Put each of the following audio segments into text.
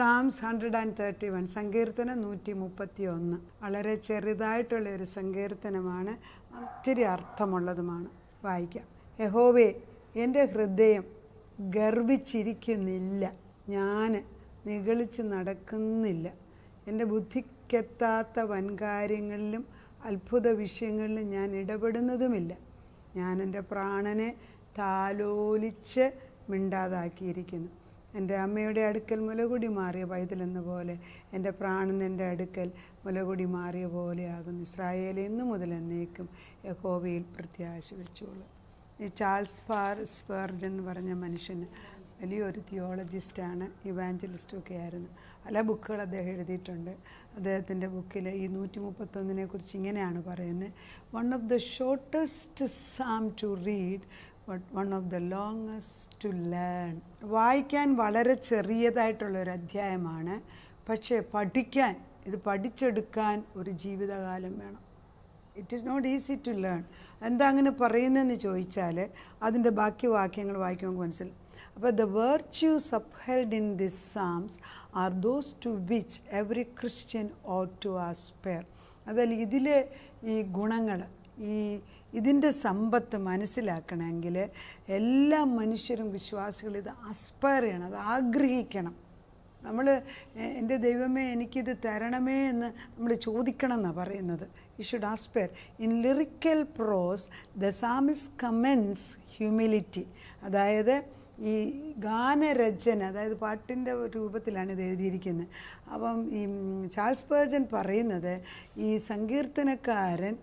Psalms hundred and thirty one സങ്കീർത്തനം നൂറ്റി മുപ്പത്തി ഒന്ന് വളരെ ചെറുതായിട്ടുള്ള ഒരു സങ്കീർത്തനമാണ്. ഒത്തിരി അർത്ഥമുള്ളതുമാണ്. വായിക്കാം. യഹോവേ എന്റെ ഹൃദയം ഗർവിച്ചിരിക്കുന്നില്ല. ഞാൻ നിഗളിച്ച് നടക്കുന്നില്ല. എന്റെ ബുദ്ധിക്കെത്താത്ത വൻകാര്യങ്ങളിലും അത്ഭുത വിഷയങ്ങളിലും ഞാൻ ഇടപെടുന്നതുമില്ല. ഞാൻ എന്റെ പ്രാണനെ താലോലിച്ച് മിണ്ടാതാക്കിയിരിക്കുന്നു. എന്റെ അമ്മയുടെ അടുക്കൽ മുലകുടി മാറിയ പൈതലെന്ന പോലെ എന്റെ പ്രാണൻ എന്റെ അടുക്കൽ മുലകുടി മാറിയ പോലെയാകുന്നു ഇസ്രായേൽ എന്നു മുതൽ എന്നേക്കും യഹോവയിൽ പ്രത്യാശ വെച്ചോളൂ ഈ ചാൾസ് പാർ സ്പേർജൻ പറഞ്ഞ മനുഷ്യന് വലിയൊരു തിയോളജിസ്റ്റാണ് ഇവാഞ്ചലിസ്റ്റും ഒക്കെ ആയിരുന്നു പല ബുക്കുകൾ അദ്ദേഹം എഴുതിയിട്ടുണ്ട്. അദ്ദേഹത്തിന്റെ ബുക്കിൽ ഈ നൂറ്റി മുപ്പത്തൊന്നിനെ കുറിച്ച് ഇങ്ങനെയാണ് പറയുന്നത്. One of the shortest psalm to read one of the longest to learn വായിക്കാൻ വളരെ ചെറിയതായിട്ടുള്ള ഒരു അധ്യായമാണ്. പക്ഷേ പഠിക്കാൻ ഇത് പഠിച്ചെടുക്കാൻ ഒരു ജീവിതകാലം വേണം. It is not easy to learn എന്താ അങ്ങനെ പറയുന്നതെന്ന് ചോദിച്ചാൽ അതിന്റെ ബാക്കി വാക്യങ്ങൾ വായിക്കുമ്പോൾ മനസ്സിലാവും അപ്പോൾ the virtues upheld in this psalms are those to which every Christian ought to aspire അതിൽ ഇതിലെ ഈ ഗുണങ്ങൾ ഈ ഇതിന്റെ സമ്പത്ത് മനസ്സിലാക്കണമെങ്കിൽ എല്ലാ മനുഷ്യരും വിശ്വാസികൾ ഇത് അസ്പയർ ചെയ്യണം അത് ആഗ്രഹിക്കണം. നമ്മൾ എന്റെ ദൈവമേ എനിക്കിത് തരണമേ എന്ന് നമ്മൾ ചോദിക്കണം എന്നാണ് പറയുന്നത്. You should aspire in lyrical prose the psalmist commends humility അതായത് ഈ ഗാനരചന അതായത് പാട്ടിന്റെ രൂപത്തിലാണ് ഇത് എഴുതിയിരിക്കുന്നത്. അപ്പം ഈ ചാൾസ് പേർജൻ പറയുന്നത് ഈ സങ്കീർത്തനക്കാരൻ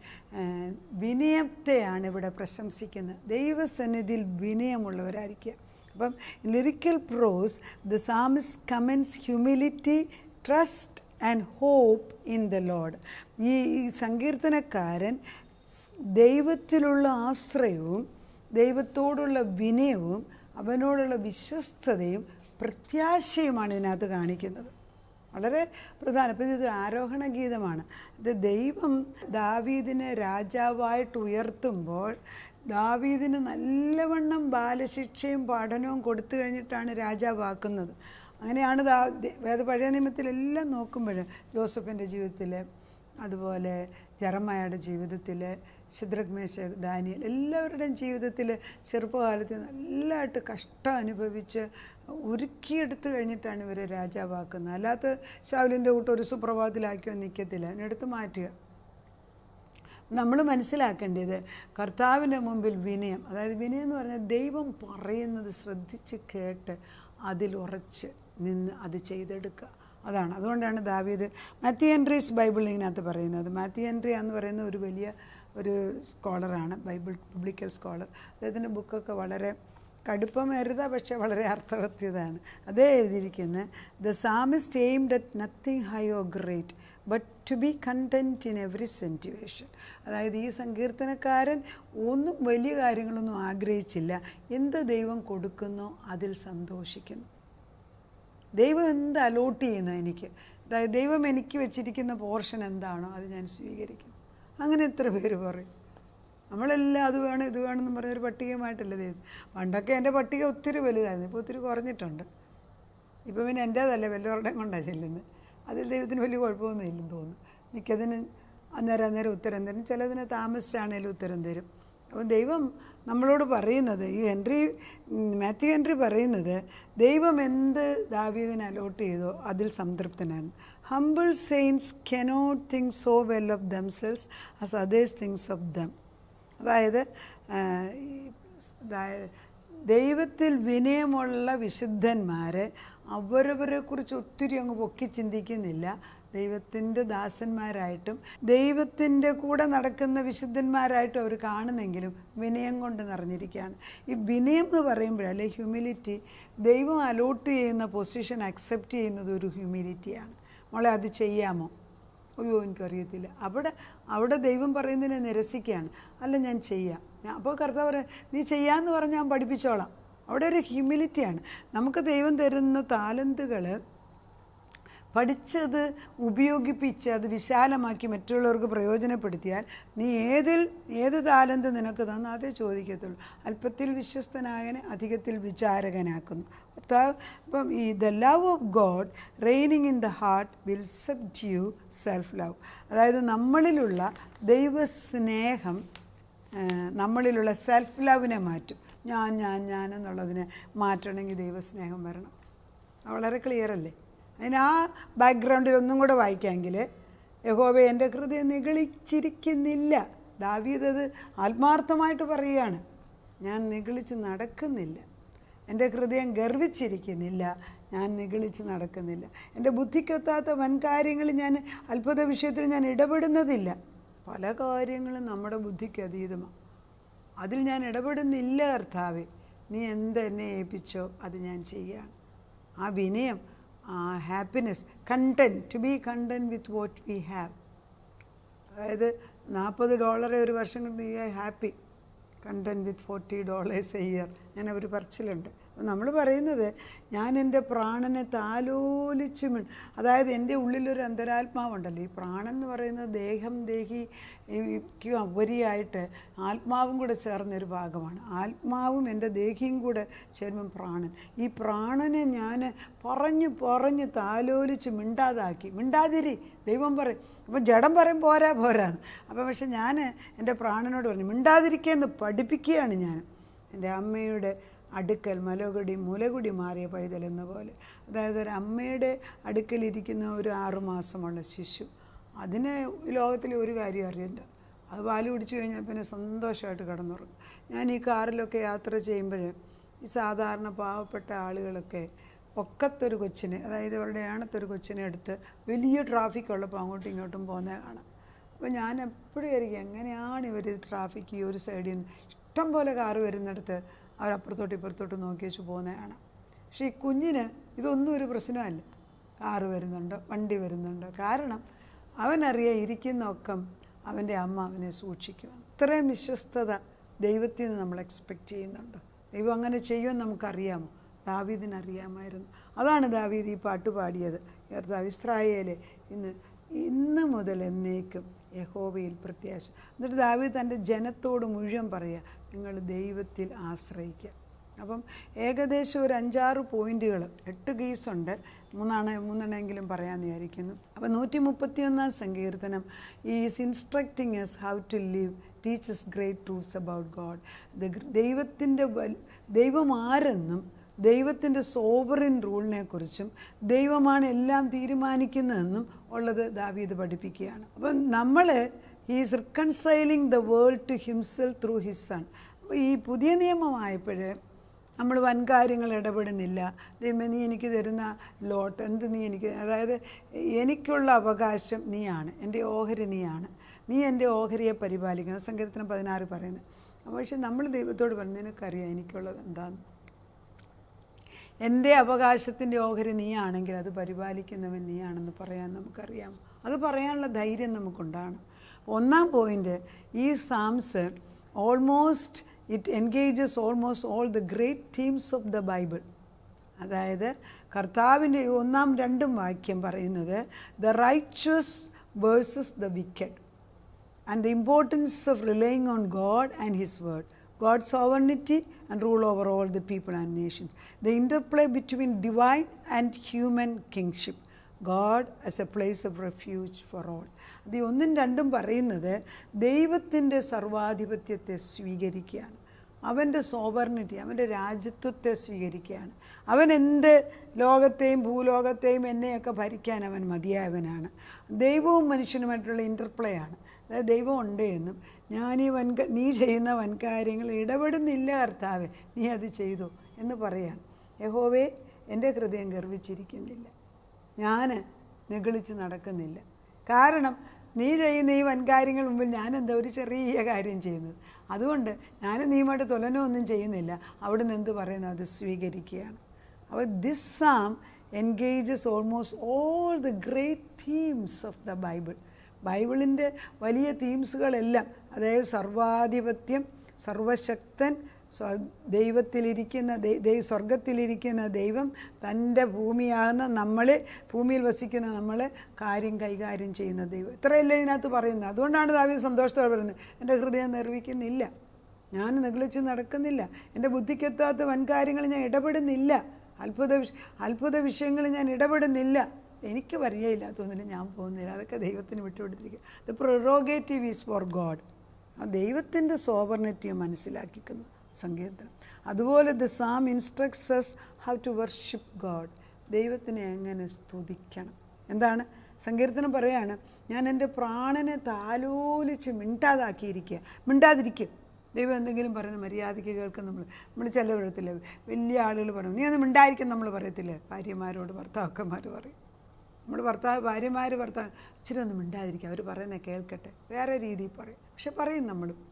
വിനയത്തെയാണ് ഇവിടെ പ്രശംസിക്കുന്നത്. ദൈവസന്നിധിയിൽ വിനയമുള്ളവരായിരിക്കുക. അപ്പം lyrical prose the psalmist commends humility trust and hope in the lord ഈ സങ്കീർത്തനക്കാരൻ ദൈവത്തിലുള്ള ആശ്രയവും ദൈവത്തോടുള്ള വിനയവും അവനോടുള്ള വിശ്വസ്തതയും പ്രത്യാശയുമാണ് ഇതിനകത്ത് കാണിക്കുന്നത്. വളരെ പ്രധാനം. ഇപ്പം ഇതൊരു ആരോഹണ ഗീതമാണ്. ഇത് ദൈവം ദാവീദിനെ രാജാവായിട്ട് ഉയർത്തുമ്പോൾ ദാവീദിന് നല്ലവണ്ണം ബാലശിക്ഷയും പഠനവും കൊടുത്തു കഴിഞ്ഞിട്ടാണ് രാജാവാക്കുന്നത്. അങ്ങനെയാണ് ദാ വേദ പഴയ നിയമത്തിലെല്ലാം നോക്കുമ്പോൾ ജോസഫിന്റെ ജീവിതത്തിൽ അതുപോലെ ജറമ്മയുടെ ജീവിതത്തിൽ ശുദ്രഗ്മേശ ദാനിയൽ എല്ലാവരുടെയും ജീവിതത്തിൽ ചെറുപ്പകാലത്ത് നല്ലതായിട്ട് കഷ്ടം അനുഭവിച്ച് ഒരുക്കിയെടുത്ത് കഴിഞ്ഞിട്ടാണ് ഇവരെ രാജാവാക്കുന്നത്. അല്ലാത്ത ശാവലിന്റെ കൂട്ട് ഒരു സുപ്രഭാതത്തിലാക്കിയോ നിൽക്കത്തില്ല. അതിനെടുത്ത് മാറ്റുക. നമ്മൾ മനസ്സിലാക്കേണ്ടത് കർത്താവിന്റെ മുമ്പിൽ വിനയം അതായത് വിനയം എന്ന് പറഞ്ഞാൽ ദൈവം പറയുന്നത് ശ്രദ്ധിച്ച് കേട്ട് അതിൽ ഉറച്ച് നിന്ന് അത് ചെയ്തെടുക്കുക. അതാണ്. അതുകൊണ്ടാണ് ദാവീദ് മാത്യു ഹെൻറീസ് ബൈബിളിനകത്ത് പറയുന്നത്. മാത്യു ഹെൻറി എന്ന് പറയുന്ന ഒരു വലിയ ഒരു സ്കോളറാണ് ബൈബിൾ പബ്ലിക്കൽ സ്കോളർ. അദ്ദേഹത്തിന്റെ ബുക്കൊക്കെ വളരെ കടുപ്പമേറുത പക്ഷെ വളരെ അർത്ഥവത്യതാണ് അതേ എഴുതിയിരിക്കുന്നത് the psalmist aimed at nothing high or great but to be content in every situation അതായത് ഈ സങ്കീർത്തനക്കാരൻ ഒന്നും വലിയ കാര്യങ്ങളൊന്നും ആഗ്രഹിച്ചില്ല. എന്ത് ദൈവം കൊടുക്കുന്നോ അതിൽ സന്തോഷിക്കുന്നു. ദൈവം എന്ത് അലോട്ട് ചെയ്യുന്നു എനിക്ക്? അതായത് ദൈവം എനിക്ക് വെച്ചിരിക്കുന്ന പോർഷൻ എന്താണോ അത് ഞാൻ സ്വീകരിക്കുന്നു. അങ്ങനെ എത്ര പേര് പറയും? നമ്മളെല്ലാം അത് വേണം ഇത് വേണമെന്ന് പറഞ്ഞൊരു പട്ടികയുമായിട്ടല്ല ചെയ്തത് പണ്ടൊക്കെ എന്റെ പട്ടിക ഒത്തിരി വലുതായിരുന്നു ഇപ്പോൾ ഒത്തിരി കുറഞ്ഞിട്ടുണ്ട്. ഇപ്പം പിന്നെ എന്റേതല്ല വല്ലവരുടെയും കൊണ്ടാണ് ചെല്ലുന്നത് അതിൽ ദൈവത്തിന് വലിയ കുഴപ്പമൊന്നും ഇല്ലെന്ന് തോന്നുന്നു. മിക്കതിന് അന്നേരം അന്നേരം ഉത്തരം തരും. ചിലതിന് താമസിച്ചാണേലും ഉത്തരം തരും. അപ്പം ദൈവം നമ്മളോട് പറയുന്നത് ഈ ഹെൻറി മാത്യു ഹെൻറി പറയുന്നത് ദൈവം എന്ത് ദാവീദിനെ അലോട്ട് ചെയ്തോ അതിൽ സംതൃപ്തനാണ്. Humble saints cannot think so well of themselves as others think of them അതായത് ദൈവത്തിൽ വിനയമുള്ള വിശുദ്ധന്മാർ അവരവരെക്കുറിച്ച് ഒത്തിരി അങ്ങ് പൊക്കി ചിന്തിക്കുന്നില്ല. ദൈവത്തിന്റെ ദാസന്മാരായിട്ടും ദൈവത്തിന്റെ കൂടെ നടക്കുന്ന വിശുദ്ധന്മാരായിട്ടും അവർ കാണുന്നെങ്കിലും വിനയം കൊണ്ട് നിറഞ്ഞിരിക്കുകയാണ്. ഈ വിനയം എന്ന് പറയുമ്പോൾ അല്ലെ ഹ്യൂമിലിറ്റി ദൈവം അലോട്ട് ചെയ്യുന്ന പൊസിഷൻ അക്സെപ്റ്റ് ചെയ്യുന്നത് ഒരു ഹ്യൂമിലിറ്റിയാണ് മോളെ അത് ചെയ്യാമോ? അയ്യോ എനിക്കറിയത്തില്ല. അവിടെ അവിടെ ദൈവം പറയുന്നതിനെ നിരസിക്കുകയാണ്. അല്ല ഞാൻ ചെയ്യാം. ഞാൻ അപ്പോൾ കർത്താവ് പറയാം നീ ചെയ്യാമെന്ന് പറഞ്ഞാൽ ഞാൻ പഠിപ്പിച്ചോളാം. അവിടെ ഒരു ഹ്യൂമിലിറ്റിയാണ് നമുക്ക് ദൈവം തരുന്ന താലന്തുകൾ പഠിച്ചത് ഉപയോഗിപ്പിച്ച് അത് വിശാലമാക്കി മറ്റുള്ളവർക്ക് പ്രയോജനപ്പെടുത്തിയാൽ നീ ഏതിൽ ഏത് താലന്ത് നിനക്ക് തന്നു അതേ ചോദിക്കത്തുള്ളൂ. അല്പത്തിൽ വിശ്വസ്തനായനെ അധികത്തിൽ വിചാരകനാക്കുന്നു. ഇപ്പം ഈ the love of God reigning in the heart will subdue self love അതായത് നമ്മളിലുള്ള ദൈവസ്നേഹം നമ്മളിലുള്ള സെൽഫ് ലവിനെ മാറ്റും. ഞാൻ ഞാൻ ഞാൻ എന്നുള്ളതിനെ മാറ്റണമെങ്കിൽ ദൈവസ്നേഹം വരണം. വളരെ ക്ലിയർ അല്ലേ? അതിന് ആ ബാക്ക്ഗ്രൗണ്ടിൽ ഒന്നും കൂടെ വായിക്കാമെങ്കിൽ യഹോബ എന്റെ ഹൃദയം നിഗളിച്ചിരിക്കുന്നില്ല. ദാവീദ് അത് ആത്മാർത്ഥമായിട്ട് പറയുകയാണ്. ഞാൻ നിഗളിച്ച് നടക്കുന്നില്ല. എന്റെ ഹൃദയം ഗർവിച്ചിരിക്കുന്നില്ല. ഞാൻ നിഗളിച്ച് നടക്കുന്നില്ല. എന്റെ ബുദ്ധിക്കൊത്താത്ത വൻകാര്യങ്ങളിൽ ഞാൻ അത്ഭുത വിഷയത്തിൽ ഞാൻ ഇടപെടുന്നതില്ല. പല കാര്യങ്ങളും നമ്മുടെ ബുദ്ധിക്ക് അതീതമാണ് അതിൽ ഞാൻ ഇടപെടുന്നില്ല കർത്താവെ. നീ എന്തെന്നെ ഏൽപ്പിച്ചോ അത് ഞാൻ ചെയ്യാണ് ആ വിനയം ഹാപ്പിനെസ് കണ്ട ടു ബി കണ്ട വിത്ത് വാട്ട് വി ഹാവ് അതായത് നാൽപ്പത് ഡോളറെ ഒരു വർഷം കൊണ്ട് നീ happy content with forty dollars a year അങ്ങനെ ഒരു പറച്ചിലുണ്ട്. നമ്മൾ പറയുന്നത് ഞാൻ എന്റെ പ്രാണനെ താലോലിച്ച് മിൺ അതായത് എന്റെ ഉള്ളിലൊരു അന്തരാത്മാവുണ്ടല്ലോ. ഈ പ്രാണൻ എന്ന് പറയുന്നത് ദേഹം ദേഹിക്ക് ഉപരിയായിട്ട് ആത്മാവും കൂടെ ചേർന്നൊരു ഭാഗമാണ്. ആത്മാവും എന്റെ ദേഹിയും കൂടെ ചേരുമ്പം പ്രാണൻ. ഈ പ്രാണനെ ഞാൻ പറഞ്ഞു പറഞ്ഞ് താലോലിച്ച് മിണ്ടാതാക്കി. മിണ്ടാതിരി ദൈവം പറയും. അപ്പം ജഡം പറയും പോരാ പോരാ അപ്പം പക്ഷെ ഞാൻ എന്റെ പ്രാണനോട് പറഞ്ഞു മിണ്ടാതിരിക്കുകയെന്ന് പഠിപ്പിക്കുകയാണ് ഞാൻ. എന്റെ അമ്മയുടെ അടുക്കൽ മലകുടി മുലകുടി മാറിയ പൈതൽ എന്ന പോലെ. അതായത് ഒരു അമ്മയുടെ അടുക്കലിരിക്കുന്ന ഒരു ആറുമാസമുള്ള ശിശു. അതിന് ലോകത്തിൽ ഒരു കാര്യം അറിയണ്ട. അത് പാൽ കുടിച്ചു കഴിഞ്ഞാൽ പിന്നെ സന്തോഷമായിട്ട് കിടന്നുറങ്ങും. ഞാൻ ഈ കാറിലൊക്കെ യാത്ര ചെയ്യുമ്പോൾ ഈ സാധാരണ പാവപ്പെട്ട ആളുകളൊക്കെ ഒക്കത്തൊരു കൊച്ചിനെ അതായത് അവരുടെ ആണത്തൊരു കൊച്ചിനെ എടുത്ത് വലിയ ട്രാഫിക് ഉള്ളപ്പോൾ അങ്ങോട്ടും ഇങ്ങോട്ടും പോകുന്നത് കാണാം. അപ്പോൾ ഞാൻ എപ്പോഴും ആയിരിക്കും എങ്ങനെയാണ് ഇവർ ട്രാഫിക് ഈ ഒരു സൈഡിൽ നിന്ന് ഇഷ്ടം പോലെ കാറ് വരുന്നിടത്ത് അവരപ്പുറത്തോട്ട് ഇപ്പുറത്തോട്ട് നോക്കി വെച്ച് പോകുന്നതാണ്. പക്ഷേ ഈ കുഞ്ഞിന് ഇതൊന്നും ഒരു പ്രശ്നമല്ല. കാറ് വരുന്നുണ്ട് വണ്ടി വരുന്നുണ്ട്. കാരണം അവനറിയാം ഇരിക്കുന്ന ഒക്കം അവന്റെ അമ്മ അവനെ സൂക്ഷിക്കും. അത്രയും വിശ്വസ്തത ദൈവത്തിൽ നിന്ന് നമ്മൾ എക്സ്പെക്റ്റ് ചെയ്യുന്നുണ്ട്. ദൈവം അങ്ങനെ ചെയ്യുമെന്ന് നമുക്കറിയാമോ? ദാവീദിനറിയാമായിരുന്നു. അതാണ് ദാവീദ് ഈ പാട്ട് പാടിയത്. കർത്താവ് ഇസ്രായേലെ ഇന്ന് ഇന്ന് മുതൽ എന്നേക്കും യഹോവയിൽ പ്രത്യാശ. എന്നിട്ട് ദാവീദ് തന്റെ ജനത്തോട് മുഴുവൻ പറയുക നിങ്ങൾ ദൈവത്തിൽ ആശ്രയിക്കുക. അപ്പം ഏകദേശം ഒരു അഞ്ചാറ് പോയിന്റുകൾ എട്ട് കേസുണ്ട് മൂന്നാണ് മൂന്നെണ്ണെങ്കിലും പറയാമെന്ന് വിചാരിക്കുന്നു. അപ്പം നൂറ്റി മുപ്പത്തിയൊന്നാം സങ്കീർത്തനം is instructing us how to live teaches great truths about God ദൈവത്തിന്റെ ദൈവം ആരെന്നും ദൈവത്തിന്റെ സോവറിൻ റൂളിനെ കുറിച്ചും ദൈവമാണ് എല്ലാം തീരുമാനിക്കുന്നതെന്നും ഉള്ളത് ദാവീദ് പഠിപ്പിക്കുകയാണ്. അപ്പം നമ്മൾ he's reconciling the world to himself through his son അപ്പോൾ ഈ പുതിയ നിയമമായപ്പോൾ നമ്മൾ വൻകാര്യങ്ങൾ ഇടപെടുന്നില്ല. ദൈവമേ നീ എനിക്ക് തരുന്ന ലോട്ട് എന്ത് നീ എനിക്ക് അതായത് എനിക്കുള്ള അവകാശം നീയാണ്. എന്റെ ഓഹരി നീയാണ്. നീ എന്റെ ഓഹരിയെ പരിപാലിക്കുന്ന. സങ്കീർത്തനം പതിനാറ് പറയുന്നത് പക്ഷേ നമ്മൾ ദൈവത്തോട് പറഞ്ഞു നിനക്കറിയാം എനിക്കുള്ളത് എന്താന്ന്. എന്റെ അവകാശത്തിന്റെ ഓഹരി നീയാണെങ്കിൽ അത് പരിപാലിക്കുന്നവൻ നീയാണെന്ന് പറയാൻ നമുക്കറിയാം. അത് പറയാനുള്ള ധൈര്യം നമുക്കുണ്ടാണ് ഒന്നാം പോയിന്റ് ഈ psalms almost it engages almost all the great themes of the Bible അതായത് കർത്താവിന്റെ ഒന്നാം രണ്ടും വാക്യം പറയുന്നത് the righteous versus the wicked and the importance of relying on God and his Word, God's sovereignty and rule over all the people and nations, the interplay between divine and human kingship, God as a place of refuge for all. അത് ഒന്നും രണ്ടും പറയുന്നത് ദൈവത്തിന്റെ സർവാധിപത്യത്തെ സ്വീകരിക്കുകയാണ്. അവന്റെ sovereignty അവന്റെ രാജ്യത്വത്തെ സ്വീകരിക്കുകയാണ്. അവൻ എന്ത് ലോകത്തെയും ഭൂലോകത്തെയും എന്നെയൊക്കെ ഭരിക്കാൻ അവൻ മതിയായവനാണ്. ദൈവവും മനുഷ്യനുമായിട്ടുള്ള ഇന്റർപ്ലേ ആണ്. അതായത് ദൈവം ഉണ്ട് എന്നും. ഞാൻ ഈ വൻ നീ ചെയ്യുന്ന വൻകാര്യങ്ങൾ ഇടപെടുന്നില്ല കർത്താവെ നീ അത് ചെയ്തു എന്ന് പറയാണ്. യഹോവേ എന്റെ ഹൃദയം ഗർവിച്ചിരിക്കുന്നില്ല. ഞാൻ നിഗളിച്ച് നടക്കുന്നില്ല. കാരണം നീ ചെയ്യുന്ന ഈ വൻകാര്യങ്ങൾ മുമ്പിൽ ഞാൻ എന്താ ഒരു ചെറിയ കാര്യം ചെയ്യുന്നത്? അതുകൊണ്ട് ഞാൻ നീയുമായിട്ട് തുലനമൊന്നും ചെയ്യുന്നില്ല. അവിടെ നിന്ന് എന്ത് പറയുന്നു? അത് സ്വീകരിക്കുകയാണ്. അപ്പോൾ this psalm engages almost all the great themes of the Bible ബൈബിളിന്റെ വലിയ തീംസുകളെല്ലാം അതായത് സർവാധിപത്യം സർവശക്തൻ ദൈവത്തിലിരിക്കുന്ന ദൈവ സ്വർഗത്തിലിരിക്കുന്ന ദൈവം തന്റെ ഭൂമിയാകുന്ന നമ്മളെ ഭൂമിയിൽ വസിക്കുന്ന നമ്മളെ കാര്യം കൈകാര്യം ചെയ്യുന്ന ദൈവം. ഇത്രയല്ലേ ഇതിനകത്ത് പറയുന്നത്. അതുകൊണ്ടാണ് ദാവി സന്തോഷത്തോടെ പറയുന്നത് എന്റെ ഹൃദയം നിർവഹിക്കുന്നില്ല ഞാൻ നിഗളിച്ച് നടക്കുന്നില്ല എന്റെ ബുദ്ധിക്കെത്താത്ത വൻകാര്യങ്ങൾ ഞാൻ ഇടപെടുന്നില്ല അത്ഭുത അത്ഭുത വിഷയങ്ങളിൽ ഞാൻ ഇടപെടുന്നില്ല എനിക്ക് വരികയില്ലാത്തൊന്നിലും ഞാൻ പോകുന്നില്ല. അതൊക്കെ ദൈവത്തിന് വിട്ടുകൊടുത്തിരിക്കുക. The prerogative is for God ആ ദൈവത്തിന്റെ സോവർണിറ്റിയെ മനസ്സിലാക്കിക്കുന്നു. സങ്കീർത്തനം. അതുപോലെ the psalm instructs how to worship God ദൈവത്തിനെ എങ്ങനെ സ്തുതിക്കണം. എന്താണ്? സങ്കീർത്തനം പറയാണ് ഞാൻ എന്റെ പ്രാണനെ താലോലിച്ച് മിണ്ടാതാക്കിയിരിക്കുക. മിണ്ടാതിരിക്കും. ദൈവം എന്തെങ്കിലും പറയുന്ന മര്യാദയ്ക്ക് കേൾക്കും നമ്മൾ നമ്മൾ ചില വിടത്തില്ല വലിയ ആളുകൾ പറയും നീ ഒന്നും മിണ്ടായിരിക്കും നമ്മൾ പറയത്തില്ലേ? ഭാര്യമാരോട് ഭർത്താക്കന്മാർ പറയും. നമ്മൾ ഭർത്താവ് ഭാര്യമാർ ഭർത്താവ് ഇച്ചിരി ഒന്നും മിണ്ടാതിരിക്കുക അവർ പറയുന്നത് കേൾക്കട്ടെ. വേറെ രീതിയിൽ പറയും. പക്ഷെ പറയും നമ്മളും.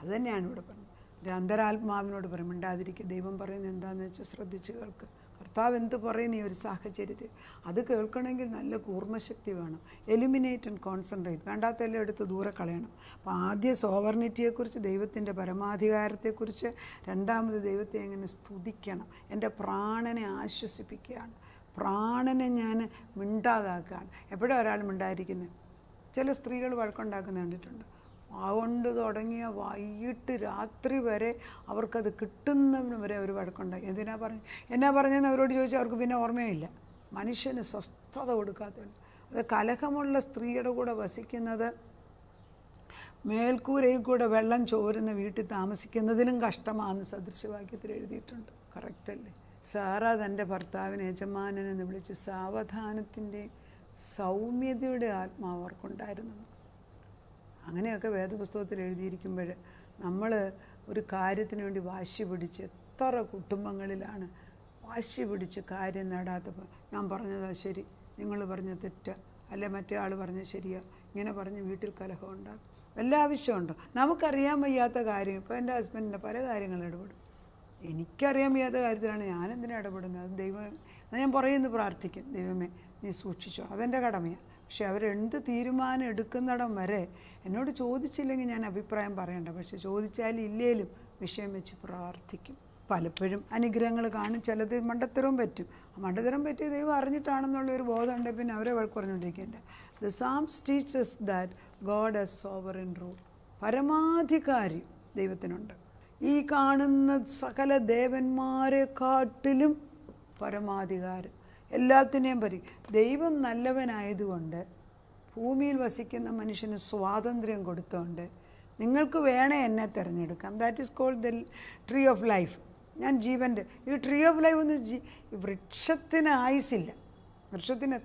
അത് തന്നെയാണ് ഇവിടെ പറഞ്ഞത്. ഒരു അന്തരാത്മാവിനോട് പറയും മിണ്ടാതിരിക്കുക ദൈവം പറയുന്നത് എന്താണെന്ന് വെച്ചാൽ ശ്രദ്ധിച്ച് കേൾക്ക്. കർത്താവ് എന്ത് പറയുന്ന ഈ ഒരു സാഹചര്യത്തിൽ? അത് കേൾക്കണമെങ്കിൽ നല്ല കൂർമ്മശക്തി വേണം. എലിമിനേറ്റ് ആൻഡ് കോൺസെൻട്രേറ്റ് വേണ്ടാത്തെല്ലാം എടുത്ത് ദൂരെ കളയണം. അപ്പോൾ ആദ്യ സോവർണിറ്റിയെക്കുറിച്ച് ദൈവത്തിന്റെ പരമാധികാരത്തെക്കുറിച്ച് രണ്ടാമത് ദൈവത്തെ എങ്ങനെ സ്തുതിക്കണം? എന്റെ പ്രാണനെ ആശ്വസിപ്പിക്കുകയാണ്. പ്രാണനെ ഞാൻ മിണ്ടാതാക്കുകയാണ് എവിടെ ഒരാൾ മിണ്ടായിരിക്കുന്നത് ചില സ്ത്രീകൾ വഴക്കുണ്ടാക്കുന്ന കണ്ടിട്ടുണ്ട്. അതുകൊണ്ട് തുടങ്ങിയ വൈകിട്ട് രാത്രി വരെ അവർക്കത് കിട്ടുന്നവന് വരെ അവർ വഴക്കുണ്ടാക്കി എന്തിനാ പറഞ്ഞു? എന്നാ പറഞ്ഞതെന്ന് അവരോട് ചോദിച്ചാൽ അവർക്ക് പിന്നെ ഓർമ്മയില്ല. മനുഷ്യന് സ്വസ്ഥത കൊടുക്കാത്തവൻ അത് കലഹമുള്ള സ്ത്രീയുടെ കൂടെ വസിക്കുന്നത് മേൽക്കൂരയിൽ കൂടെ വെള്ളം ചോരുന്ന വീട്ടിൽ താമസിക്കുന്നതിലും കഷ്ടമാണെന്ന് സദൃശവാക്യത്തിൽ എഴുതിയിട്ടുണ്ട്. കറക്റ്റല്ലേ? സാറ തന്റെ ഭർത്താവിനെ യജമാനനെന്ന് വിളിച്ച് സാവധാനത്തിന്റെ സൗമ്യതയുടെ ആത്മാവ് അവർക്കുണ്ടായിരുന്നു. അങ്ങനെയൊക്കെ വേദപുസ്തകത്തിൽ എഴുതിയിരിക്കുമ്പോൾ നമ്മൾ ഒരു കാര്യത്തിന് വേണ്ടി വാശി പിടിച്ച് എത്ര കുടുംബങ്ങളിലാണ് വാശി പിടിച്ച് കാര്യം നേടാത്തപ്പോൾ ഞാൻ പറഞ്ഞതാ ശരി നിങ്ങൾ പറഞ്ഞ തെറ്റ അല്ലെ മറ്റേ ആൾ പറഞ്ഞ ശരിയാ ഇങ്ങനെ പറഞ്ഞ് വീട്ടിൽ കലഹം എല്ലാ ആവശ്യമുണ്ടോ? നമുക്കറിയാൻ വയ്യാത്ത കാര്യം ഇപ്പോൾ എന്റെ ഹസ്ബൻഡിന്റെ പല കാര്യങ്ങളും ഇടപെടും. എനിക്കറിയാൻ വയ്യാത്ത കാര്യത്തിലാണ് ഞാൻ എന്തിനാ ഇടപെടുന്നത്? അത് ദൈവം ഞാൻ പുറയെന്ന് പ്രാർത്ഥിക്കും. ദൈവമേ നീ സൂക്ഷിച്ചോ. അതെന്റെ കടമയാണ് പക്ഷെ അവരെന്ത് തീരുമാനം എടുക്കുന്നിടം വരെ എന്നോട് ചോദിച്ചില്ലെങ്കിൽ ഞാൻ അഭിപ്രായം പറയണ്ട. പക്ഷെ ചോദിച്ചാലും ഇല്ലേലും വിഷയം വെച്ച് പ്രാർത്ഥിക്കും. പലപ്പോഴും അനുഗ്രഹങ്ങൾ കാണും. ചിലത് മണ്ടത്തരവും പറ്റും. മണ്ടത്തരം പറ്റിയ ദൈവം അറിഞ്ഞിട്ടാണെന്നുള്ള ഒരു ബോധം ഉണ്ടെങ്കിൽ പിന്നെ അവരെ പറഞ്ഞുകൊണ്ടിരിക്കേണ്ട. The psalms teaches that God is in rule പരമാധികാരി ദൈവത്തിനുണ്ട്. ഈ കാണുന്ന സകല ദേവന്മാരെക്കാട്ടിലും പരമാധികാരം എല്ലാത്തിനെയും പരി ദൈവം നല്ലവനായതുകൊണ്ട് ഭൂമിയിൽ വസിക്കുന്ന മനുഷ്യന് സ്വാതന്ത്ര്യം കൊടുത്തുകൊണ്ട് നിങ്ങൾക്ക് വേണേ എന്നെ തിരഞ്ഞെടുക്കാം. That is called the tree of life ഞാൻ ജീവന്റെ ഈ ട്രീ ഓഫ് ലൈഫ് എന്ന് ജീ വൃക്ഷത്തിന് ആയുസില്ല വൃക്ഷത്തിന്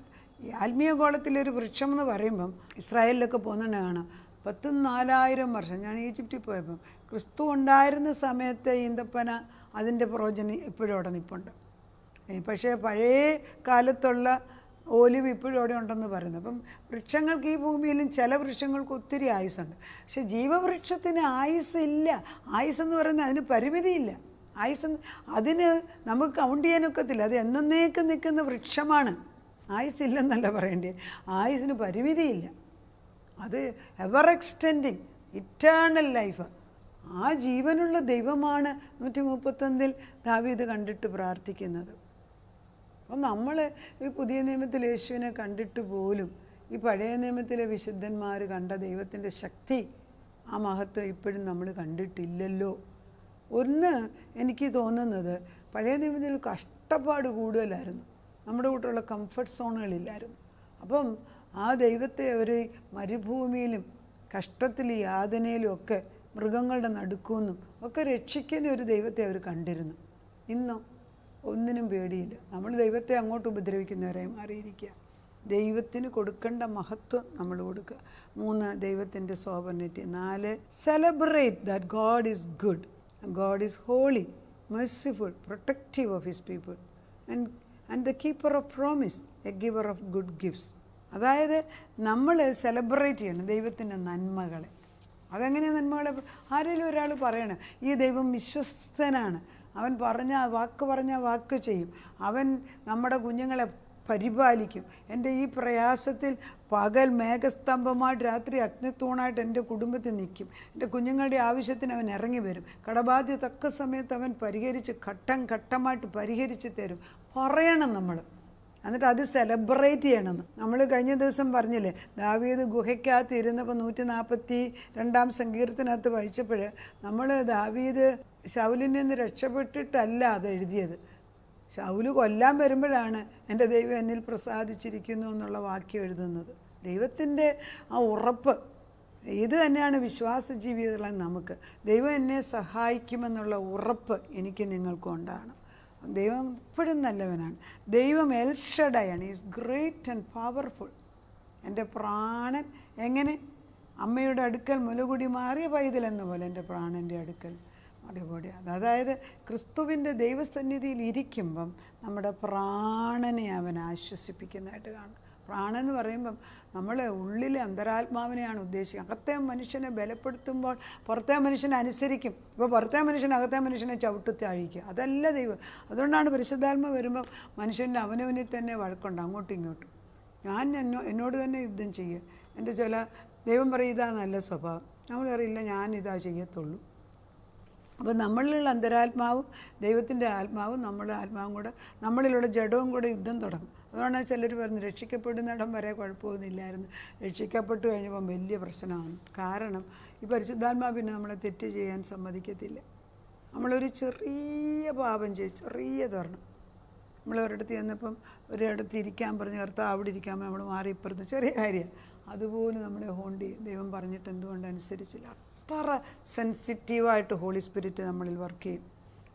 ആത്മീയ ഗോളത്തിലൊരു വൃക്ഷം എന്ന് പറയുമ്പം ഇസ്രായേലിലൊക്കെ പോകുന്നുണ്ട് കാണാം. പത്തും നാലായിരം വർഷം. ഞാൻ ഈജിപ്തിൽ പോയപ്പം ക്രിസ്തു ഉണ്ടായിരുന്ന സമയത്തെ ഈന്തപ്പന അതിന്റെ പ്രവചനം ഇപ്പോഴും അവിടെ നിൽപ്പുണ്ട് പക്ഷേ പഴയ കാലത്തുള്ള ഓലിവ് ഇപ്പോഴും അവിടെ ഉണ്ടെന്ന് പറയുന്നു. അപ്പം വൃക്ഷങ്ങൾക്ക് ഈ ഭൂമിയിലും ചില വൃക്ഷങ്ങൾക്ക് ഒത്തിരി ആയുസ്സുണ്ട്. പക്ഷെ ജീവവൃക്ഷത്തിന് ആയുസ് ഇല്ല. ആയുസ് എന്ന് പറയുന്നത് അതിന് പരിമിതിയില്ല. ആയുസ് അതിന് നമുക്ക് കൗണ്ട് ചെയ്യാനൊക്കത്തില്ല അത് എന്നേക്കും നിൽക്കുന്ന വൃക്ഷമാണ്. ആയുസ് ഇല്ലെന്നല്ല പറയേണ്ടത്. ആയുസിന് പരിമിതിയില്ല. അത് എവർ എക്സ്റ്റെൻഡിങ് ഇറ്റേണൽ ലൈഫ് ആ ജീവനുള്ള ദൈവമാണ് നൂറ്റി മുപ്പത്തൊന്നിൽ ദാവീത് കണ്ടിട്ട് പ്രാർത്ഥിക്കുന്നത്. അപ്പം നമ്മൾ ഈ പുതിയ നിയമത്തിൽ യേശുവിനെ കണ്ടിട്ട് പോലും ഈ പഴയ നിയമത്തിലെ വിശുദ്ധന്മാർ കണ്ട ദൈവത്തിന്റെ ശക്തി ആ മഹത്വം ഇപ്പോഴും നമ്മൾ കണ്ടിട്ടില്ലല്ലോ. ഒന്ന് എനിക്ക് തോന്നുന്നത് പഴയ നിയമത്തിൽ കഷ്ടപ്പാട് കൂടുതലായിരുന്നു. നമ്മുടെ കൂട്ടുള്ള കംഫർട്ട് സോണുകളില്ലായിരുന്നു അപ്പം ആ ദൈവത്തെ അവർ മരുഭൂമിയിലും കഷ്ടത്തിൽ യാതനയിലും ഒക്കെ മൃഗങ്ങളുടെ നടുക്കുമെന്നും ഒക്കെ രക്ഷിക്കുന്ന ഒരു ദൈവത്തെ അവർ കണ്ടിരുന്നു. ഇന്നോ ഒന്നിനും പേടിയില്ല. നമ്മൾ ദൈവത്തെ അങ്ങോട്ട് ഉപദ്രവിക്കുന്നവരായി മാറിയിരിക്കുക. ദൈവത്തിന് കൊടുക്കേണ്ട മഹത്വം നമ്മൾ കൊടുക്കുക. മൂന്ന് ദൈവത്തിന്റെ സോവർണിറ്റി നാല് celebrate that God is good God is holy merciful protective of his people and and the keeper of promise a giver of good gifts അതായത് നമ്മൾ സെലിബ്രേറ്റ് ചെയ്യണം ദൈവത്തിന്റെ നന്മകളെ. അതെങ്ങനെയാണ് നന്മകളെ? ആരെങ്കിലും ഒരാൾ പറയണം ഈ ദൈവം വിശ്വസ്തനാണ്. അവൻ പറഞ്ഞ വാക്ക് പറഞ്ഞ വാക്ക് ചെയ്യും. അവൻ നമ്മുടെ കുഞ്ഞുങ്ങളെ പരിപാലിക്കും. എന്റെ ഈ പ്രയാസത്തിൽ പകൽ മേഘസ്തംഭമായിട്ട് രാത്രി അഗ്നിത്തൂണായിട്ട് എന്റെ കുടുംബത്തിൽ നിൽക്കും. എന്റെ കുഞ്ഞുങ്ങളുടെ ആവശ്യത്തിന് അവൻ ഇറങ്ങി വരും. കടബാധ്യ തക്ക സമയത്ത് അവൻ പരിഹരിച്ച് ഘട്ടം ഘട്ടമായിട്ട് പരിഹരിച്ച് തരും. പറയണം നമ്മൾ എന്നിട്ട് അത് സെലിബ്രേറ്റ് ചെയ്യണമെന്ന്. നമ്മൾ കഴിഞ്ഞ ദിവസം പറഞ്ഞില്ലേ ദാവീദ് ഗുഹയ്ക്കകത്ത് ഇരുന്നപ്പോൾ നൂറ്റി നാൽപ്പത്തി രണ്ടാം സങ്കീർത്തനകത്ത് വായിച്ചപ്പോൾ നമ്മൾ ദാവീദ് ശൗലിൽ നിന്ന് രക്ഷപ്പെട്ടിട്ടല്ല അത് എഴുതിയത്. ശൗൽ കൊല്ലാൻ വരുമ്പോഴാണ് എന്റെ ദൈവം എന്നിൽ പ്രസാദിച്ചിരിക്കുന്നു എന്നുള്ള വാക്യം എഴുതുന്നത്. ദൈവത്തിന്റെ ആ ഉറപ്പ് ഇത് തന്നെയാണ് വിശ്വാസ ജീവികളെ നമുക്ക്. ദൈവം എന്നെ സഹായിക്കുമെന്നുള്ള ഉറപ്പ് എനിക്ക് നിങ്ങൾക്കുണ്ടാണ് ദൈവം എപ്പോഴും നല്ലവനാണ്. ദൈവം എൽഷഡയാണ് ഈസ് ഗ്രേറ്റ് ആൻഡ് പവർഫുൾ എന്റെ പ്രാണൻ എങ്ങനെ? അമ്മയുടെ അടുക്കൽ മുലകുടി മാറിയ പൈതലെന്ന പോലെ എന്റെ പ്രാണന്റെ അടുക്കൽ മറുപടി. അതായത് ക്രിസ്തുവിന്റെ ദൈവസന്നിധിയിൽ ഇരിക്കുമ്പം നമ്മുടെ പ്രാണനെ അവൻ ആശ്വസിപ്പിക്കുന്നതായിട്ട് കാണും. പ്രാണൻ എന്ന് പറയുമ്പം നമ്മൾ ഉള്ളിലെ അന്തരാത്മാവിനെയാണ് ഉദ്ദേശിക്കുന്നത് അകത്തെ മനുഷ്യനെ ബലപ്പെടുത്തുമ്പോൾ പുറത്തെ മനുഷ്യനെ അനുസരിക്കും. ഇപ്പോൾ പുറത്തെ മനുഷ്യൻ അകത്തെ മനുഷ്യനെ ചവിട്ടി അതല്ല ദൈവം. അതുകൊണ്ടാണ് പരിശുദ്ധാത്മ വരുമ്പം മനുഷ്യന്റെ അവനവനെ തന്നെ വഴക്കുണ്ട് അങ്ങോട്ടും ഇങ്ങോട്ടും. ഞാൻ എന്നോ എന്നോട് തന്നെ യുദ്ധം ചെയ്യുക എന്റെ ചില ദൈവം പറയും ഇതാ നല്ല സ്വഭാവം. നമ്മൾ അറിയില്ല ഞാൻ ഇതാ ചെയ്യത്തുള്ളൂ. അപ്പോൾ നമ്മളിലുള്ള അന്തരാത്മാവും ദൈവത്തിന്റെ ആത്മാവും നമ്മുടെ ആത്മാവും കൂടെ നമ്മളിലുള്ള ജഡവും കൂടെ യുദ്ധം തുടങ്ങും. അതുകൊണ്ടാണ് ചിലർ പറഞ്ഞു രക്ഷിക്കപ്പെടുന്നിടം വരെ കുഴപ്പമൊന്നുമില്ലായിരുന്നു. രക്ഷിക്കപ്പെട്ടു കഴിഞ്ഞപ്പം വലിയ പ്രശ്നമാണ്. കാരണം ഈ പരിശുദ്ധാത്മാവിനെ നമ്മളെ തെറ്റ് ചെയ്യാൻ സമ്മതിക്കത്തില്ല. നമ്മളൊരു ചെറിയ പാപം ചെയ്ത് ചെറിയ തുറന്നു നമ്മൾ ഒരിടത്ത് ചെന്നപ്പം ഒരിടത്ത് ഇരിക്കാൻ പറഞ്ഞു കർത്താവ് അവിടെ ഇരിക്കാൻ നമ്മൾ മാറി ഇപ്പുറത്ത് ചെറിയ കാര്യമാണ്. അതുപോലെ നമ്മളെ ഹോണ്ടി ദൈവം പറഞ്ഞിട്ട് എന്തുകൊണ്ട് അനുസരിച്ചില്ല. അത്ര സെൻസിറ്റീവായിട്ട് ഹോളി സ്പിരിറ്റ് നമ്മളിൽ വർക്ക് ചെയ്യും.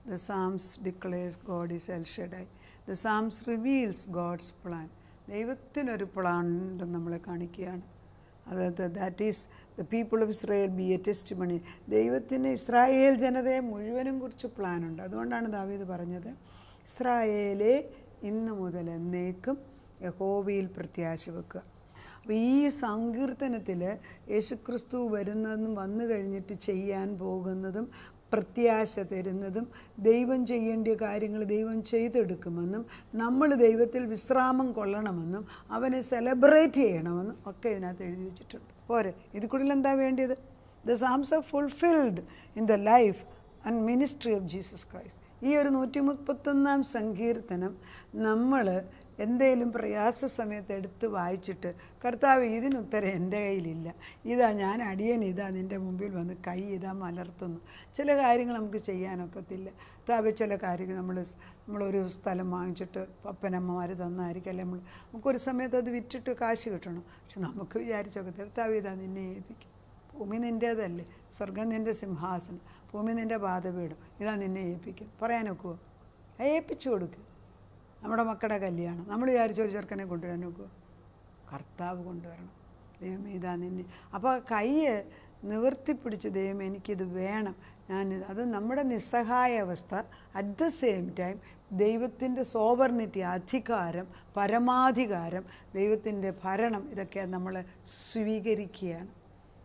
The psalms declares God is El Shaddai. The psalms reveals God's plan ദൈവത്തിനൊരു പ്ലാൻ ഉണ്ടെന്ന് നമ്മളെ കാണിക്കുകയാണ്. അതായത് that is the people of Israel be a testimony ദൈവത്തിന് ഇസ്രായേൽ ജനതയെ മുഴുവനും കുറിച്ച് പ്ലാനുണ്ട് അതുകൊണ്ടാണ് ദാവീദ് പറഞ്ഞത്. ഇസ്രായേലെ ഇന്ന് മുതൽ എന്നേക്കും യഹോവയിൽ പ്രത്യാശ വെക്കുക. അപ്പോൾ ഈ സങ്കീർത്തനത്തിൽ യേശുക്രിസ്തു വരുന്നതും വന്നു കഴിഞ്ഞിട്ട് ചെയ്യാൻ പോകുന്നതും പ്രത്യാശ തരുന്നതും ദൈവം ചെയ്യേണ്ട കാര്യങ്ങൾ ദൈവം ചെയ്തെടുക്കുമെന്നും നമ്മൾ ദൈവത്തിൽ വിശ്രാമം കൊള്ളണമെന്നും അവനെ സെലിബ്രേറ്റ് ചെയ്യണമെന്നും ഒക്കെ ഇതിനകത്ത് എഴുതി വെച്ചിട്ടുണ്ട്. പോരെ ഇത് കൂടുതൽ എന്താ വേണ്ടിയത്? The psalms of fulfilled in the life and ministry of Jesus Christ ഈ ഒരു നൂറ്റി മുപ്പത്തൊന്നാം സങ്കീർത്തനം നമ്മൾ എന്തേലും പ്രയാസ സമയത്ത് എടുത്ത് വായിച്ചിട്ട് കർത്താവ് ഇതിനുത്തരം എന്റെ കയ്യിലില്ല. ഇതാ ഞാൻ അടിയൻ ഇതാ നിന്റെ മുമ്പിൽ വന്ന് കൈ ഇതാ മലർത്തുന്നു. ചില കാര്യങ്ങൾ നമുക്ക് ചെയ്യാനൊക്കത്തില്ല. കർത്താവ് ചില കാര്യങ്ങൾ നമ്മൾ നമ്മളൊരു സ്ഥലം വാങ്ങിച്ചിട്ട് പപ്പനമ്മമാർ തന്നായിരിക്കും. അല്ലെ നമ്മൾ നമുക്കൊരു സമയത്ത് അത് വിറ്റിട്ട് കാശ് കിട്ടണം. പക്ഷെ നമുക്ക് വിചാരിച്ചൊക്കെ കർത്താവ് ഇതാ നിന്നെ ഏൽപ്പിക്കും. ഭൂമി നിന്റേതല്ലേ. സ്വർഗം നിന്റെ സിംഹാസനം. ഭൂമി നിന്റെ പാതപീഠം ഇതാ നിന്നെ ഏൽപ്പിക്കും. പറയാനൊക്കുമോ ഏൽപ്പിച്ചു കൊടുക്കുക നമ്മുടെ മക്കളുടെ കല്യാണം. നമ്മൾ വിചാരിച്ച ഒരു ചെറുക്കനെ കൊണ്ടുവരാൻ നോക്കുക കർത്താവ് കൊണ്ടുവരണം. ദൈവം ഇതാ നിന്നെ. അപ്പോൾ കൈ നിവർത്തിപ്പിടിച്ച് ദൈവം എനിക്കിത് വേണം. ഞാൻ അത് നമ്മുടെ നിസ്സഹായ അവസ്ഥ. അറ്റ് ദ സെയിം ടൈം ദൈവത്തിന്റെ സോവർണിറ്റി അധികാരം പരമാധികാരം ദൈവത്തിന്റെ ഭരണം ഇതൊക്കെ നമ്മൾ സ്വീകരിക്കുകയാണ്.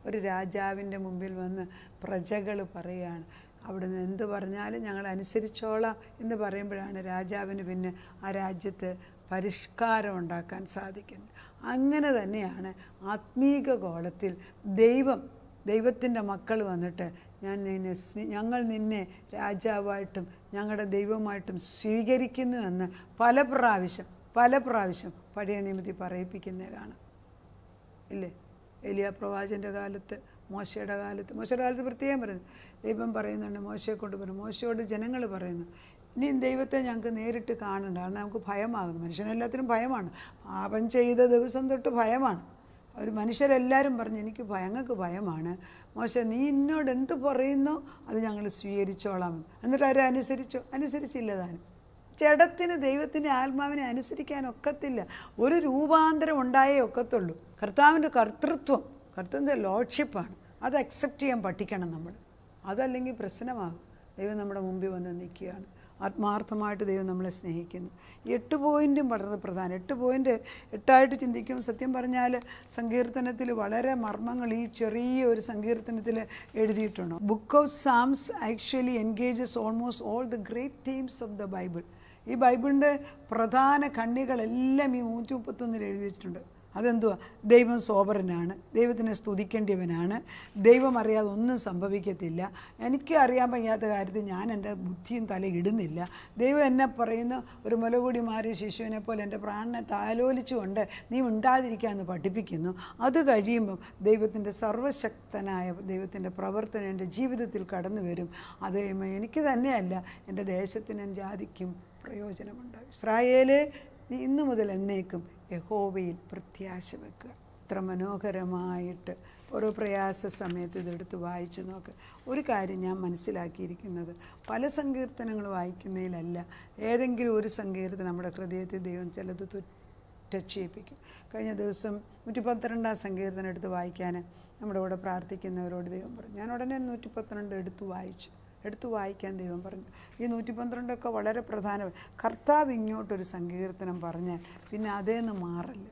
ഒരു രാജാവിന്റെ മുമ്പിൽ വന്ന് പ്രജകൾ പറയുകയാണ് അവിടുന്ന് എന്ത് പറഞ്ഞാലും ഞങ്ങൾ അനുസരിച്ചോളാം എന്ന് പറയുമ്പോഴാണ് രാജാവിന് പിന്നെ ആ രാജ്യത്ത് പരിഷ്കാരം ഉണ്ടാക്കാൻ സാധിക്കുന്നത്. അങ്ങനെ തന്നെയാണ് ആത്മീക ഗോളത്തിൽ ദൈവം ദൈവത്തിന്റെ മക്കൾ വന്നിട്ട് ഞാൻ നിന്നെ ഞങ്ങൾ നിന്നെ രാജാവായിട്ടും ഞങ്ങളുടെ ദൈവമായിട്ടും സ്വീകരിക്കുന്നു എന്ന് പല പ്രാവശ്യം പല പ്രാവശ്യം പഴയ നിയമത്തിൽ പറയിപ്പിക്കുന്നത് ഇല്ലേ? എലിയ പ്രവാചന്റെ കാലത്ത് മോശയുടെ കാലത്ത് മോശയുടെ കാലത്ത് പ്രത്യേകം പറയുന്നു. ദൈവം പറയുന്നുണ്ട് മോശയെ കൊണ്ട് പറഞ്ഞു മോശയോട് ജനങ്ങൾ പറയുന്നു. ഇനിയും ദൈവത്തെ ഞങ്ങൾക്ക് നേരിട്ട് കാണണ്ട കാരണം നമുക്ക് ഭയമാകുന്നു. മനുഷ്യനെല്ലാത്തിനും ഭയമാണ്. പാപം ചെയ്ത ദിവസം തൊട്ട് ഭയമാണ്. ഒരു മനുഷ്യരെല്ലാവരും പറഞ്ഞു എനിക്ക് ഭയങ്ങൾക്ക് ഭയമാണ്. മോശം നീ എന്നോട് എന്ത് പറയുന്നോ? അത് ഞങ്ങൾ സ്വീകരിച്ചോളാമെന്ന് എന്നിട്ട് അവർ അനുസരിച്ചു? അനുസരിച്ചില്ല താനും. ജഡത്തിന് ദൈവത്തിന്റെ ആത്മാവിനെ അനുസരിക്കാൻ ഒക്കത്തില്ല. ഒരു രൂപാന്തരം ഉണ്ടായേ ഒക്കത്തുള്ളൂ. കർത്താവിന്റെ കർത്തൃത്വം. കർത്തവിന്റെ ലോഡ്ഷിപ്പാണ് അത് അക്സെപ്റ്റ് ചെയ്യാൻ പഠിക്കണം നമ്മൾ. അതല്ലെങ്കിൽ പ്രശ്നമാകും. ദൈവം നമ്മുടെ മുമ്പിൽ വന്ന് നിൽക്കുകയാണ്. ആത്മാർത്ഥമായിട്ട് ദൈവം നമ്മളെ സ്നേഹിക്കുന്നു. എട്ട് പോയിന്റും വളരെ പ്രധാനം. എട്ട് പോയിന്റ് എട്ടായിട്ട് ചിന്തിക്കും സത്യം പറഞ്ഞാൽ സങ്കീർത്തനത്തിൽ വളരെ മർമ്മങ്ങൾ ഈ ചെറിയ ഒരു സങ്കീർത്തനത്തിൽ എഴുതിയിട്ടുണ്ട്. Book of psalms actually engages almost all the great themes of the Bible ഈ ബൈബിളിന്റെ പ്രധാന കണ്ണികളെല്ലാം ഈ നൂറ്റി മുപ്പത്തൊന്നിൽ എഴുതി വെച്ചിട്ടുണ്ട്. അതെന്തുവാ? ദൈവം സോബറിനാണ്. ദൈവത്തിനെ സ്തുതിക്കേണ്ടിയവനാണ്. ദൈവം അറിയാതെ ഒന്നും സംഭവിക്കത്തില്ല. എനിക്ക് അറിയാൻ വയ്യാത്ത കാര്യത്തിൽ ഞാൻ എന്റെ ബുദ്ധിയും തലയിടുന്നില്ല ദൈവം എന്നെ പറയുന്ന ഒരു മുലകൂടി മാറിയ ശിശുവിനെ പോലെ എന്റെ പ്രാണനെ താലോലിച്ചുകൊണ്ട് നീ ഉണ്ടാതിരിക്കാമെന്ന് പഠിപ്പിക്കുന്നു. അത് കഴിയുമ്പം ദൈവത്തിന്റെ സർവശക്തനായ ദൈവത്തിന്റെ പ്രവർത്തനം എന്റെ ജീവിതത്തിൽ കടന്നു വരും. അത് കഴിയുമ്പോൾ എനിക്ക് തന്നെയല്ല എന്റെ ദേശത്തിനും ജാതിക്കും പ്രയോജനമുണ്ടാകും. ഇസ്രായേലെ നീ ഇന്നു മുതൽ എന്നേക്കും യഹോവയിൽ പ്രത്യാശ വെക്കുക. ഇത്ര മനോഹരമായിട്ട് ഓരോ പ്രയാസ സമയത്ത് ഇതെടുത്ത് വായിച്ചു നോക്ക്. ഒരു കാര്യം ഞാൻ മനസ്സിലാക്കിയിരിക്കുന്നത്. പല സങ്കീർത്തനങ്ങൾ വായിക്കുന്നതിലല്ല ഏതെങ്കിലും ഒരു സങ്കീർത്തനം നമ്മുടെ ഹൃദയത്തിൽ ദൈവം ചിലത് ടച്ച് ചെയ്യിപ്പിക്കും കഴിഞ്ഞ ദിവസം നൂറ്റി പന്ത്രണ്ടാം സങ്കീർത്തനം എടുത്ത് വായിക്കാൻ നമ്മുടെ കൂടെ പ്രാർത്ഥിക്കുന്നവരോട് ദൈവം പറഞ്ഞു. ഞാൻ ഉടനെ നൂറ്റി പന്ത്രണ്ട് എടുത്ത് വായിച്ചു. എടുത്തു വായിക്കാൻ ദൈവം പറഞ്ഞു. ഈ നൂറ്റി പന്ത്രണ്ടൊക്കെ വളരെ പ്രധാന. കർത്താവ് ഇങ്ങോട്ടൊരു സങ്കീർത്തനം പറഞ്ഞാൽ പിന്നെ അതേന്ന് മാറല്ല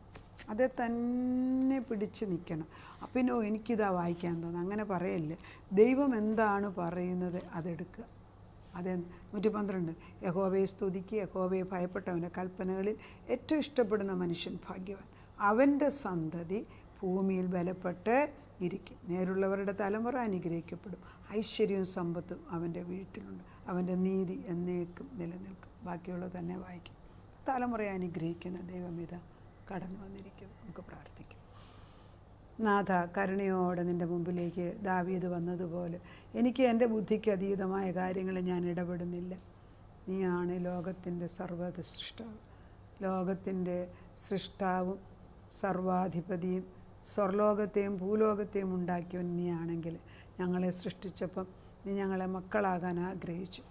അതേ തന്നെ പിടിച്ച് നിൽക്കണം പിന്നെ എനിക്കിതാ വായിക്കാൻ തോന്നുന്നു. അങ്ങനെ പറയല്ലേ? ദൈവം എന്താണ് പറയുന്നത് അതെടുക്കുക. അതെ നൂറ്റി പന്ത്രണ്ട് യഹോബയെ സ്തുതിക്ക് യഹോബയെ ഭയപ്പെട്ടവന്റെ കൽപ്പനകളിൽ ഏറ്റവും ഇഷ്ടപ്പെടുന്ന മനുഷ്യൻ ഭാഗ്യവാൻ. അവന്റെ സന്തതി ഭൂമിയിൽ ബലപ്പെട്ട് ഇരിക്കും. നേരുള്ളവരുടെ തലമുറ അനുഗ്രഹിക്കപ്പെടും. ഐശ്വര്യവും സമ്പത്തും അവന്റെ വീട്ടിലുണ്ട്. അവന്റെ നീതി എന്നേക്കും നിലനിൽക്കും. ബാക്കിയുള്ളത് തന്നെ വായിക്കും. തലമുറയെ അനുഗ്രഹിക്കുന്ന ദൈവമിത കടന്നു വന്നിരിക്കുന്നു. നമുക്ക് പ്രാർത്ഥിക്കാം. നാഥ കരുണയോടെ നിന്റെ മുമ്പിലേക്ക് ദാവീത് വന്നതുപോലെ എനിക്ക് എന്റെ ബുദ്ധിക്ക് അതീതമായ കാര്യങ്ങൾ ഞാൻ ഇടപെടുന്നില്ല. നീയാണ് ലോകത്തിന്റെ സർവത സൃഷ്ടാവ് ലോകത്തിന്റെ സൃഷ്ടാവും സർവാധിപതിയും സ്വർലോകത്തെയും ഭൂലോകത്തെയും ഉണ്ടാക്കിയവൻ നീയാണെങ്കിൽ ഞങ്ങളെ സൃഷ്ടിച്ചപ്പം നീ ഞങ്ങളെ മക്കളാകാൻ ആഗ്രഹിച്ചു.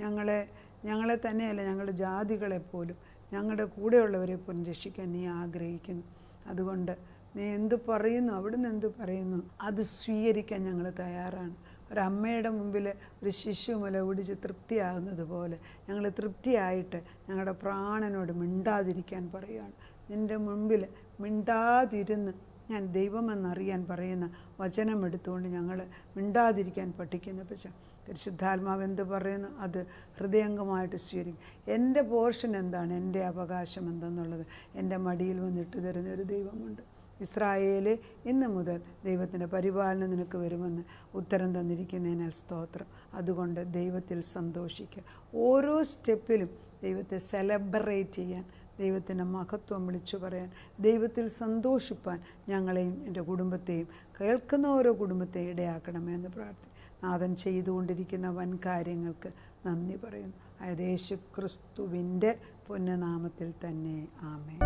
ഞങ്ങളെ ഞങ്ങളെ തന്നെയല്ല ഞങ്ങളുടെ ജാതികളെപ്പോലും ഞങ്ങളുടെ കൂടെയുള്ളവരെ പോലും രക്ഷിക്കാൻ നീ ആഗ്രഹിക്കുന്നു. അതുകൊണ്ട് നീ എന്തു പറയുന്നു അവിടുന്ന് എന്തു പറയുന്നു അത് സ്വീകരിക്കാൻ ഞങ്ങൾ തയ്യാറാണ്. ഒരമ്മയുടെ മുമ്പിൽ ഒരു ശിശു മുല ഓടിച്ച് തൃപ്തിയാകുന്നത് പോലെ ഞങ്ങൾ തൃപ്തിയായിട്ട് ഞങ്ങളുടെ പ്രാണനോട് മിണ്ടാതിരിക്കാൻ പറയുകയാണ്. നിന്റെ മുമ്പിൽ മിണ്ടാതിരുന്ന് ഞാൻ ദൈവമെന്നറിയാൻ പറയുന്ന വചനം എടുത്തുകൊണ്ട് ഞങ്ങൾ മിണ്ടാതിരിക്കാൻ പഠിക്കുന്ന. പക്ഷേ പരിശുദ്ധാത്മാവ് എന്ത് പറയുന്നു? അത് ഹൃദയംഗമായിട്ട് സ്വീകരിക്കും. എന്റെ പോർഷൻ എന്താണ്? എന്റെ അവകാശം എന്തെന്നുള്ളത്. എന്റെ മടിയിൽ വന്നിട്ട് തരുന്ന ഒരു ദൈവമുണ്ട്. ഇസ്രായേലെ ഇന്ന് മുതൽ ദൈവത്തിന്റെ പരിപാലനം നിനക്ക് വരുമെന്ന് ഉത്തരം തന്നിരിക്കുന്നതിനാൽ സ്തോത്രം. അതുകൊണ്ട് ദൈവത്തിൽ സന്തോഷിക്കുക. ഓരോ സ്റ്റെപ്പിലും ദൈവത്തെ സെലബ്രേറ്റ് ചെയ്യാൻ ദൈവത്തിന്റെ മഹത്വം വിളിച്ചു പറയാൻ ദൈവത്തിൽ സന്തോഷിപ്പാൻ ഞങ്ങളെയും എന്റെ കുടുംബത്തെയും കേൾക്കുന്ന ഓരോ കുടുംബത്തെയും ഇടയാക്കണമേ എന്ന് നാഥൻ ചെയ്തുകൊണ്ടിരിക്കുന്ന വൻ കാര്യങ്ങൾക്ക് നന്ദി പറയുന്നു. അതായത് യേശു ക്രിസ്തുവിന്റെ പുണ്യനാമത്തിൽ തന്നെ. ആമേ